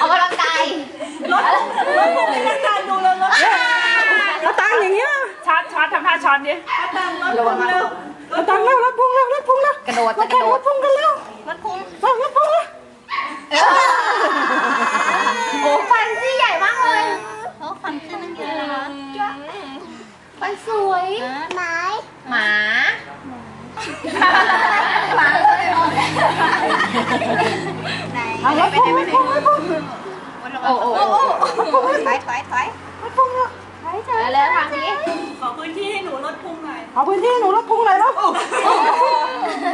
ออกกำลังกายรถรถพุ่งในการดูเลยรถเอาตังค์อย่างเงี้ยช้อนช้อนทำท่าช้อนดิตังรถพุ่งเร็วเอาตังค์เร็วรถพุ่งเร็วรถพุ่งเร็วกระโดดมาจะกแข่ระงโดรดถพุ่งกันเร็วรถพุ่งเอารถพุ่งเร็วโอ้ฟันซี่ใหญ่มากเลยโอ้ฟันซี่นั่นเยอะนะคะฟันสวยหมาหมาหมาเลย ไหนเอารถพุ่งรถพุ่งรถพุ่งโอ้โอ้โอ้ถอยถอยถอยรถพุ่งเร็วถอยเจอแล้วทางนี้ ขอพื้นที่ให้หนูรถพุ่งหน่อยเอาพื้นที่หนูรถพุ่งเลยแล้ว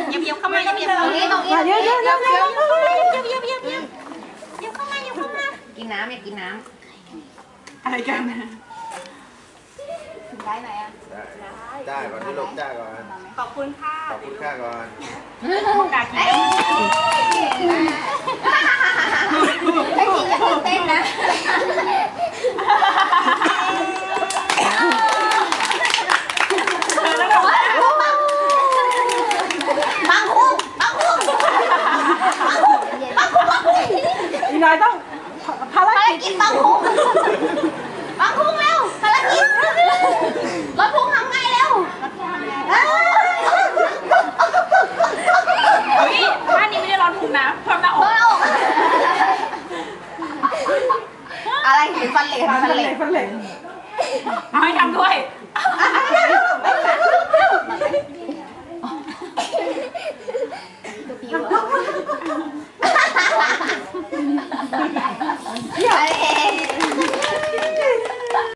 เยียบเข้ามาเยียบตรงนี้ตรงนี้เยอะเยอะเยอะเยอะเยียบเยียบเยียบเยียบเยียบเข้ามาเยียบเข้ามา กินน้ำอยากกินน้อะไรกันำได้ไหมอะ ได้ ได้ก่อนที่ลงได้ก่อน ขอบคุณค่ะ ขอบคุณค่าก่อนกากิน นะ บางคุ้มบางคุ้มบางคุ้มบางคุ้มอีกหน่ยต้องภารภกิกิจบางคุ้มบางคุ้มเร็วภารกิจรถพุ่งทำไงแล้วเฮ้ยท่านนี้ไม่ได้ร้อนพุงนะเพิ่มหน้าอก อะไรเห็นฟันเหล็กเฟันเหล็ก เอาให้ทำด้วย